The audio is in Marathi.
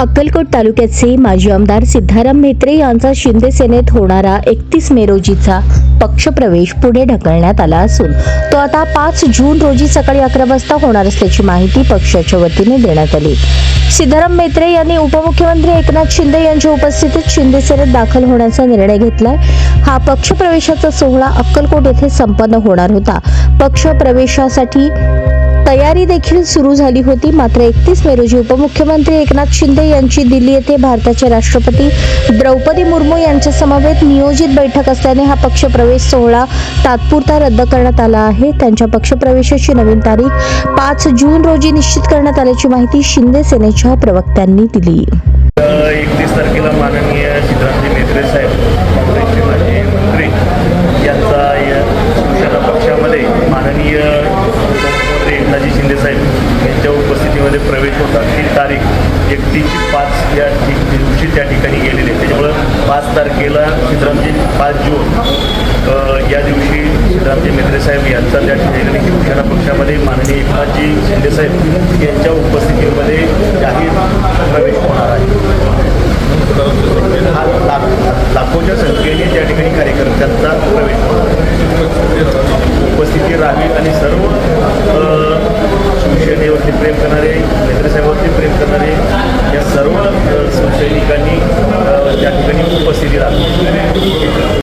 अक्कलकोट तालुक्याचे माजी आमदार सिद्धाराम म्हेत्रे यांचा शिंदे सेनेत होणारा एकतीस मे रोजीचा पक्षप्रवेश पुढे ढकलण्यात आला असून तो आता पाच जून रोजी सकाळी अकरा वाजता होणार असल्याची माहिती पक्षाच्या वतीने देण्यात आली. सिद्धाराम म्हेत्रे यांनी उपमुख्यमंत्री एकनाथ शिंदे यांच्या उपस्थितीत शिंदे सेनेत दाखल होण्याचा निर्णय घेतलाय. हा पक्षप्रवेशाचा सोहळा अक्कलकोट येथे संपन्न होणार होता. पक्षप्रवेशासाठी तयारी देखील सुरू झाली होती. मात्र एकतीस मे रोजी उपमुख्यमंत्री एकनाथ शिंदे यांची दिल्ली येथे भारताचे राष्ट्रपती द्रौपदी मुर्मू यांच्या समवेत नियोजित बैठक असल्याने हा पक्षप्रवेश सोहळा तात्पुरता रद्द करण्यात आला आहे. त्यांच्या पक्षप्रवेशाची नवीन तारीख पाच जून रोजी निश्चित करण्यात आल्याची माहिती शिंदे सेनेच्या प्रवक्त्यांनी दिली. एकतीस तारखेला माननीय सिद्धरामजी मेत्रे साहेब काँग्रेसचे माजी मंत्री यांचा या शिवसेना पक्षामध्ये माननीय उपमुख्यमंत्री शिंदेसाहेब यांच्या उपस्थितीमध्ये प्रवेश होता. ती तारीख एकटीची पाच या दिवशी त्या ठिकाणी गेलेली. आहे त्याच्यामुळं पाच तारखेला सिद्धरामजी पाच जून या दिवशी सिद्धरामजी मेत्रे साहेब यांचा त्या ठिकाणी शिवसेना पक्षामध्ये माननीय एकनाथजी शिंदेसाहेब यांच्या उपस्थितीमध्ये जाहीर प्रवेश होणार आहे हा लाख लाखोच्या संख्येने त्या ठिकाणी कार्यकर्त्यांचा प्रवेश होणार आहे. उपस्थिती राहावी आणि सर्व शिवसेनेवरती प्रेम करणारे नेत्रेसाहेबांवरती प्रेम करणारे या सर्व अ, शिवसैनिकांनी त्या ठिकाणी उपस्थिती राहावी.